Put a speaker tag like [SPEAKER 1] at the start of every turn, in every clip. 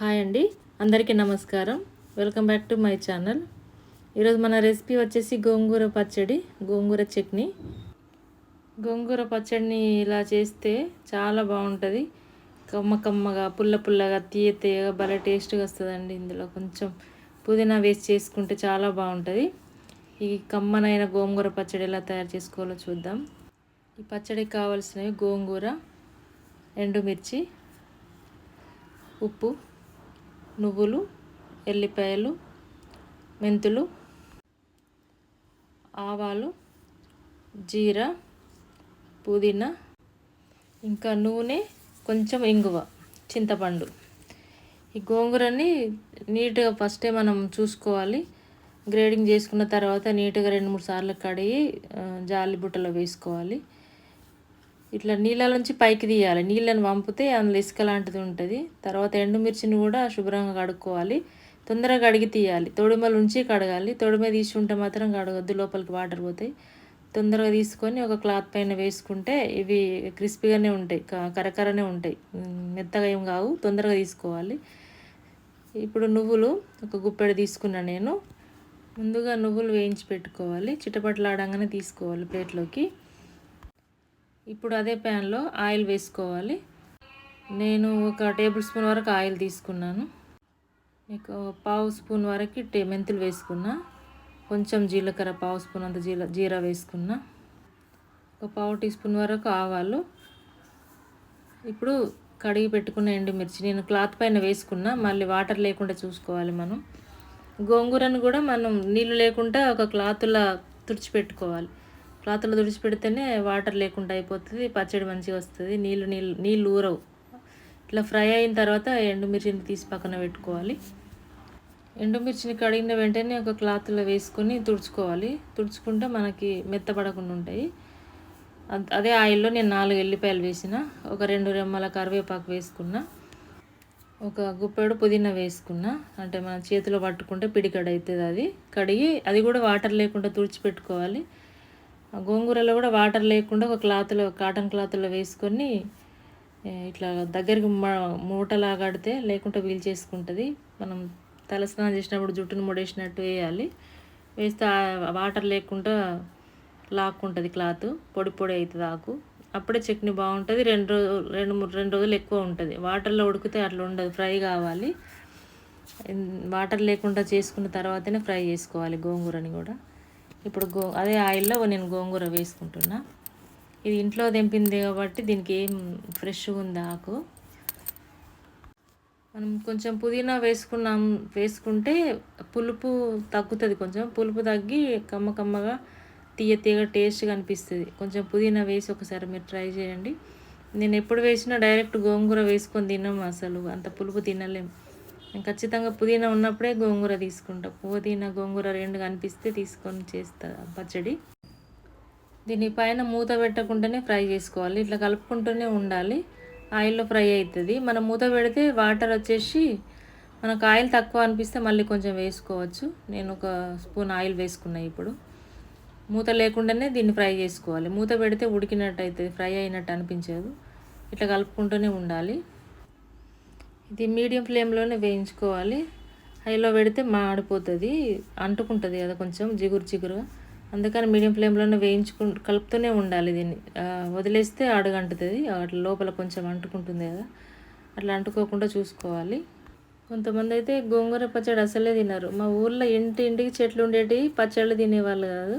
[SPEAKER 1] Hi అండి అందరికీ నమస్కారం. Welcome back to my channel ఈరోజు మన రెసిపీ వచ్చేసి గోంగూర పచ్చడి గోంగూర చట్నీ. గోంగూర పచ్చడిని ఇలా చేస్తే చాలా బాగుంటుంది. కమ్మ కమ్మగా పుల్ల పుల్లగా తీయ తీయగా భలే టేస్ట్గా వస్తుందండి ఇందులో. కొంచెం పుదీనా వేసి చేసుకుంటే చాలా బాగుంటుంది. ఈ కమ్మనైన గోంగూర పచ్చడి ఎలా తయారు చేసుకోవాలో చూద్దాం. ఈ పచ్చడికి కావాల్సినవి గోంగూర ఎండుమిర్చి ఉప్పు నువ్వులు ఎల్లిపాయలు మెంతులు ఆవాలు జీరా పుదీనా ఇంకా నూనె కొంచెం ఇంగువ చింతపండు. ఈ గోంగూరని నీట్గా ఫస్టే మనం చూసుకోవాలి. గ్రేడింగ్ చేసుకున్న తర్వాత నీట్గా రెండు మూడు సార్లు కడిగి జాలి బుట్టలో వేసుకోవాలి. ఇట్లా నీళ్ళ నుంచి పైకి తీయాలి. నీళ్ళని వంపితే అందులో ఇసుక లాంటిది ఉంటుంది. తర్వాత ఎండుమిర్చిని కూడా శుభ్రంగా కడుక్కోవాలి. తొందరగా కడిగి తీయాలి. తొడిమలు ఉంచి కడగాలి. తొడిమ తీసి ఉంటే మాత్రం కడగొద్దు లోపలికి వాటర్ పోతాయి. తొందరగా తీసుకొని ఒక క్లాత్ పైన వేసుకుంటే ఇవి క్రిస్పీగానే ఉంటాయి. క- కరకరనే ఉంటాయి. మెత్తగా ఏం కావు. తొందరగా తీసుకోవాలి. ఇప్పుడు నువ్వులు ఒక గుప్పెడు తీసుకున్నా నేను. ముందుగా నువ్వులు వేయించి పెట్టుకోవాలి. చిటపట్లాడంగానే తీసుకోవాలి ప్లేట్లోకి. ఇప్పుడు అదే ప్యాన్లో ఆయిల్ వేసుకోవాలి. నేను ఒక టేబుల్ స్పూన్ వరకు ఆయిల్ తీసుకున్నాను. మీకు పావు స్పూన్ వరకు టే మెంతులు వేసుకున్నా. కొంచెం జీలకర్ర పావు స్పూన్ అంత జీల జీరా వేసుకున్నా. ఒక పావు టీ స్పూన్ వరకు ఆవాలు. ఇప్పుడు కడిగి పెట్టుకున్న ఎండుమిర్చి. నేను క్లాత్ పైన వేసుకున్నా. మళ్ళీ వాటర్ లేకుండా చూసుకోవాలి మనం. గోంగూరను కూడా మనం నీళ్ళు లేకుండా ఒక క్లాత్లా తుడిచిపెట్టుకోవాలి. క్లాత్లో తుడిచిపెడితేనే వాటర్ లేకుండా అయిపోతుంది పచ్చడి మంచిగా వస్తుంది నీళ్ళు నీళ్ళు నీళ్ళు ఊరవు. ఇట్లా ఫ్రై అయిన తర్వాత ఎండుమిర్చిని తీసి పక్కన పెట్టుకోవాలి. ఎండుమిర్చిని కడిగిన వెంటనే ఒక క్లాత్లో వేసుకొని తుడుచుకోవాలి. తుడుచుకుంటే మనకి మెత్తపడకుండా ఉంటాయి. అద్- అదే ఆయిల్లో నేను నాలుగు ఎల్లిపాయలు వేసిన ఒక రెండు రెమ్మల కరివేపాకు వేసుకున్నా ఒక గుప్పెడు పుదీనా వేసుకున్నా అంటే మన చేతిలో పట్టుకుంటే పిడికడ అవుతుంది అది. కడిగి అది కూడా వాటర్ లేకుండా తుడిచిపెట్టుకోవాలి. గోంగూరలో కూడా వాటర్ లేకుండా ఒక క్లాత్లో కాటన్ క్లాత్లో వేసుకొని ఇట్లా దగ్గరికి మూటలా కడితే లేకుంటే వీల్ చేసుకుంటుంది. మనం తలస్నానం చేసినప్పుడు జుట్టును ముడేసినట్టు వేయాలి. వేస్తే వాటర్ లేకుండా లాక్కుంటుంది క్లాత్ పొడి పొడి అవుతుంది ఆకు. అప్పుడే చట్నీ బాగుంటుంది. రెండు రోజు రెండు మూడు రెండు రోజులు ఎక్కువ ఉంటుంది. వాటర్లో ఉడికితే అట్లా ఉండదు. ఫ్రై కావాలి. వాటర్ లేకుండా చేసుకున్న తర్వాతనే ఫ్రై చేసుకోవాలి గోంగూరని కూడా. ఇప్పుడు గో అదే ఆయిల్లో నేను గోంగూర వేసుకుంటున్నా. ఇది ఇంట్లో తెంపింది కాబట్టి దీనికి ఏం ఫ్రెష్గా ఉంది ఆకు. మనం కొంచెం పుదీనా వేసుకున్నాం వేసుకుంటే పులుపు తగ్గుతుంది కొంచెం. పులుపు తగ్గి కమ్మ కమ్మగా తీయ తీయగా టేస్ట్గా అనిపిస్తుంది. కొంచెం పుదీనా వేసి ఒకసారి మీరు ట్రై చేయండి. నేను ఎప్పుడు వేసినా డైరెక్ట్ గోంగూర వేసుకొని తిన్నాం అసలు. అంత పులుపు తినలేం. నేను ఖచ్చితంగా పుదీనా ఉన్నప్పుడే గోంగూర తీసుకుంటా. పుదీనా గోంగూర రెండు కనిపిస్తే తీసుకొని చేస్తా పచ్చడి. దీని పైన మూత పెట్టకుండానే ఫ్రై చేసుకోవాలి. ఇట్లా కలుపుకుంటూనే ఉండాలి. ఆయిల్లో ఫ్రై అవుతుంది మనం మూత పెడితే వాటర్ వచ్చేసి మనకు ఆయిల్ తక్కువ అనిపిస్తే మళ్ళీ కొంచెం వేసుకోవచ్చు. నేను ఒక స్పూన్ ఆయిల్ వేసుకున్నా ఇప్పుడు. మూత లేకుండానే దీన్ని ఫ్రై చేసుకోవాలి. మూత పెడితే ఉడికినట్టు అవుతుంది ఫ్రై అయినట్టు అనిపించదు. ఇట్లా కలుపుకుంటూనే ఉండాలి. ఇది మీడియం ఫ్లేమ్లోనే వేయించుకోవాలి. హైలో పెడితే మాడిపోతుంది అంటుకుంటుంది కదా కొంచెం జిగురు జిగురు అందుకని మీడియం ఫ్లేమ్లోనే వేయించుకు కలుపుతూనే ఉండాలి దీన్ని. వదిలేస్తే అడుగంటుతుంది అట్లా లోపల కొంచెం అంటుకుంటుంది కదా. అట్లా అంటుకోకుండా చూసుకోవాలి. కొంతమంది అయితే గోంగూర పచ్చడి అసలే తినరు. మా ఊర్లో ఇంటి ఇంటికి చెట్లు ఉండేటి పచ్చళ్ళు తినేవాళ్ళు కాదు.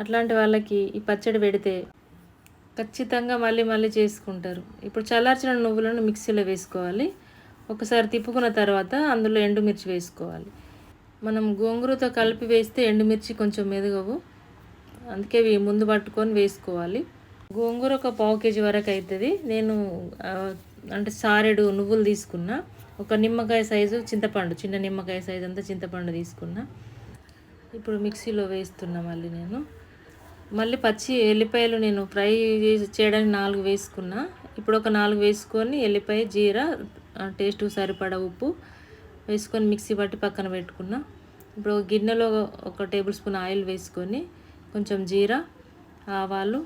[SPEAKER 1] అట్లాంటి వాళ్ళకి ఈ పచ్చడి పెడితే ఖచ్చితంగా మళ్ళీ మళ్ళీ చేసుకుంటారు. ఇప్పుడు చల్లార్చిన నువ్వులను మిక్సీలో వేసుకోవాలి. ఒకసారి తిప్పుకున్న తర్వాత అందులో ఎండుమిర్చి వేసుకోవాలి. మనం గోంగూరతో కలిపి వేస్తే ఎండుమిర్చి కొంచెం మెదగవు. అందుకే ఇవి ముందు పట్టుకొని వేసుకోవాలి. గోంగూర ఒక పావు కేజీ వరకు అవుతుంది నేను అంటే సారెడు నువ్వులు తీసుకున్నా. ఒక నిమ్మకాయ సైజు చింతపండు చిన్న నిమ్మకాయ సైజు అంతా చింతపండు తీసుకున్నా. ఇప్పుడు మిక్సీలో వేస్తున్నా మళ్ళీ నేను. మళ్ళీ పచ్చి ఎల్లిపాయలు నేను ఫ్రై చేయడానికి నాలుగు వేసుకున్నా. ఇప్పుడు ఒక నాలుగు వేసుకొని ఎల్లిపాయ జీర టేస్ట్ సరిపడా ఉప్పు వేసుకొని మిక్సీ పట్టి పక్కన పెట్టుకున్నా. ఇప్పుడు గిన్నెలో ఒక టేబుల్ స్పూన్ ఆయిల్ వేసుకొని కొంచెం జీరా ఆవాలు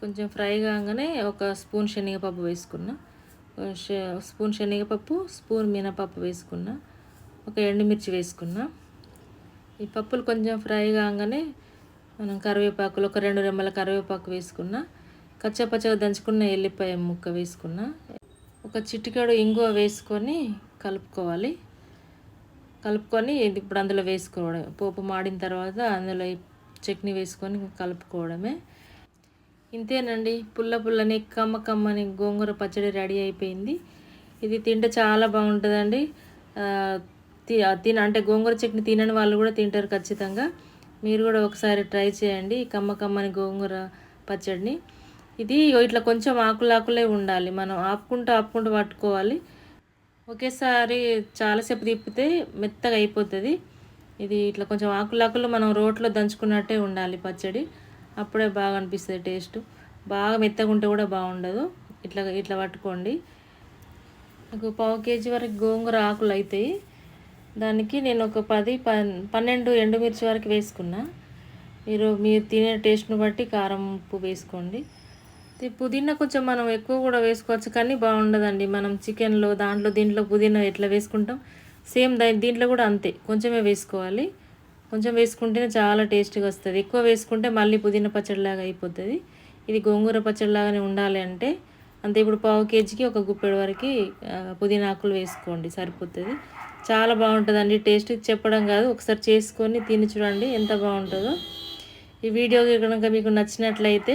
[SPEAKER 1] కొంచెం ఫ్రై కాగానే ఒక స్పూన్ శనగపప్పు వేసుకున్నా. స్పూన్ శనగపప్పు స్పూన్ మినపప్పు వేసుకున్నా. ఒక ఎండుమిర్చి వేసుకున్నా. ఈ పప్పులు కొంచెం ఫ్రై కాగానే మనం కరివేపాకులు ఒక రెండు రెమ్మల కరివేపాకు వేసుకున్నా. కచ్చపచ్చగా దంచుకున్న ఎల్లిపాయ ముక్క వేసుకున్న. ఒక చిటికెడు ఇంగువ వేసుకొని కలుపుకోవాలి. కలుపుకొని ఇది ఇప్పుడు అందులో వేసుకోవడం పోపు మాడిన తర్వాత అందులో చట్నీ వేసుకొని కలుపుకోవడమే. ఇంతేనండి. పుల్ల పుల్లని కమ్మ కమ్మని గోంగూర పచ్చడి రెడీ అయిపోయింది. ఇది తింటే చాలా బాగుంటుందండి. తి- తిన అంటే గోంగూర చట్నీ తినని వాళ్ళు కూడా తింటారు ఖచ్చితంగా. మీరు కూడా ఒకసారి ట్రై చేయండి కమ్మ కమ్మని గోంగూర పచ్చడిని. ఇది ఇట్లా కొంచెం ఆకులాకులే ఉండాలి. మనం ఆపుకుంటూ ఆపుకుంటూ పట్టుకోవాలి. ఒకేసారి చాలాసేపు తిప్పితే మెత్తగా అయిపోతుంది. ఇది ఇట్లా కొంచెం ఆకులాకులు మనం రోట్లో దంచుకున్నట్టే ఉండాలి పచ్చడి. అప్పుడే బాగా అనిపిస్తుంది టేస్ట్. బాగా మెత్తగా ఉంటే కూడా బాగుండదు. ఇట్లా ఇట్లా పట్టుకోండి. నాకు పావు కేజీ వరకు గోంగూర ఆకులు అవుతాయి దానికి నేను ఒక పది పన్నెండు ఎండుమిర్చి వరకు వేసుకున్నా. మీరు మీరు తినే టేస్ట్ని బట్టి కారం ఉప్పు వేసుకోండి. పుదీనా కొంచెం మనం ఎక్కువ కూడా వేసుకోవచ్చు కానీ బాగుండదండి. మనం చికెన్లో దాంట్లో దీంట్లో పుదీనా ఎట్లా వేసుకుంటాం? సేమ్ దా దీంట్లో కూడా అంతే. కొంచెమే వేసుకోవాలి. కొంచెం వేసుకుంటేనే చాలా టేస్ట్గా వస్తుంది. ఎక్కువ వేసుకుంటే మళ్ళీ పుదీనా పచ్చడిలాగా అయిపోతుంది. ఇది గోంగూర పచ్చడిలాగానే ఉండాలి అంటే అంతే. ఇప్పుడు పావు కేజీకి ఒక గుప్పెడు వరకు పుదీనా ఆకులు వేసుకోండి. సరిపోతుంది. చాలా బాగుంటుందండి. టేస్ట్ చెప్పడం కాదు. ఒకసారి చేసుకొని తిని చూడండి ఎంత బాగుంటుందో. ఈ వీడియో కనుక మీకు నచ్చినట్లయితే